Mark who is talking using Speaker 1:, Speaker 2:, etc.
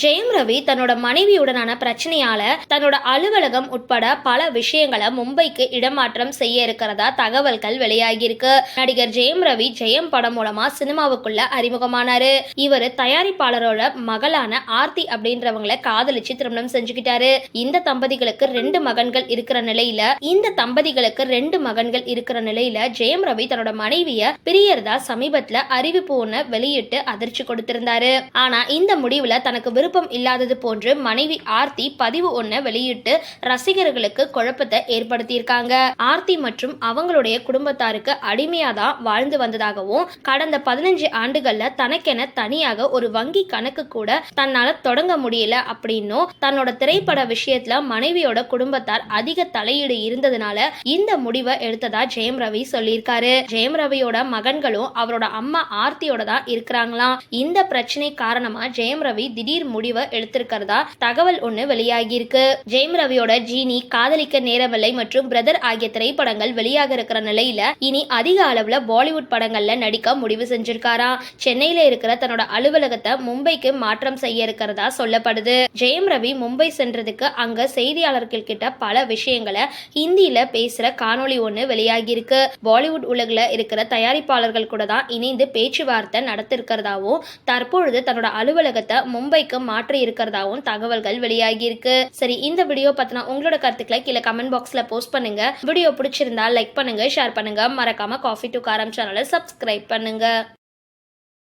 Speaker 1: ஜெயம் ரவி தன்னோட மனைவியுடனான பிரச்சனையால தன்னோட அலுவலகம் உட்பட பல விஷயங்களை மும்பைக்கு இடமாற்றம் செய்ய இருக்கிறதா தகவல்கள் வெளியாகியிருக்கு. நடிகர் ஜெயம் ரவி ஜெயம் படம் மூலமா சினிமாவுக்குள்ள அறிமுகமானாரு. இவர் தயாரிப்பாளரோட மகளான ஆர்த்தி அப்படின்றவங்கள காதலிச்சு திருமணம் செஞ்சுக்கிட்டாரு. இந்த தம்பதிகளுக்கு ரெண்டு மகன்கள் இருக்கிற நிலையில இந்த தம்பதிகளுக்கு ரெண்டு மகன்கள் இருக்கிற நிலையில ஜெயம் ரவி தன்னோட மனைவிய பிரியறதா சமீபத்துல அறிவிப்பு ஒண்ணு வெளியிட்டு அதிர்ச்சி கொடுத்திருந்தாரு. ஆனா இந்த முடிவுல தனக்கு விருப்பம் இல்லாதது போன்று மனைவி ஆர்த்தி பதிவு ஒன்ன வெளியிட்டு ரசிகர்களுக்கு குழப்பத்தை ஏற்படுத்தியிருக்காங்க. ஆர்த்தி மற்றும் அவங்களுடைய குடும்பத்தாருக்கு அடிமையா தான் வாழ்ந்து வந்ததாகவும் கடந்த பதினஞ்சு ஆண்டுகள்ல தனக்கென தனியாக ஒரு வங்கி கணக்கு கூட தன்னால தொடங்க முடியல அப்படின்னும் தன்னோட திரைப்பட விஷயத்துல மனைவியோட குடும்பத்தார் அதிக தலையீடு இருந்ததுனால இந்த முடிவை எடுத்ததா ஜெயம் ரவி சொல்லியிருக்காரு. ஜெயம் ரவியோட மகன்களும் அவரோட அம்மா ஆர்த்தியோட தான் இருக்கிறாங்களாம். இந்த பிரச்சனை காரணமா ஜெயம் ரவி திடீர் முடிவை எடுத்திருக்கிறதா தகவல் ஒன்று வெளியாகியிருக்கு. ஜெயம் ரவியோட ஜீனி காதலிக்க நேரமில்லை மற்றும் பிரதர் ஆகிய திரைப்படங்கள் வெளியாக இருக்கிற நிலையில இனி அதிக அளவுல பாலிவுட் படங்கள்ல நடிக்க முடிவு செஞ்சிருக்காராம் சென்னையில இருக்கிற தன்னோட அலுவலகத்தை மும்பைக்கு மாற்றம் செய்ய இருக்கிறதா சொல்லப்படுது. ஜெயம் ரவி மும்பை சென்றதுக்கு அங்க செய்தியாளர்கள் கிட்ட பல விஷயங்களை ஹிந்தியில பேசுற காணொளி ஒன்று வெளியாகியிருக்கு. பாலிவுட் உலகில் இருக்கிற தயாரிப்பாளர்கள் கூட தான் இணைந்து பேச்சுவார்த்தை நடத்திருக்கிறதாவும் தற்பொழுது தன்னோட அலுவலகத்தை மும்பைக்கு மாற்றி இருக்கிறதாவும் தகவல்கள் வெளியாகி இருக்கு சரி இந்த வீடியோ பத்தின உங்களோட கருத்துக்களை கீழே கமெண்ட் பாக்ஸ்ல போஸ்ட் பண்ணுங்க. வீடியோ பிடிச்சிருந்தா லைக் பண்ணுங்க ஷேர் பண்ணுங்க. மறக்காம காஃபி டு காரம் சேனலை சப்ஸ்கிரைப் பண்ணுங்க.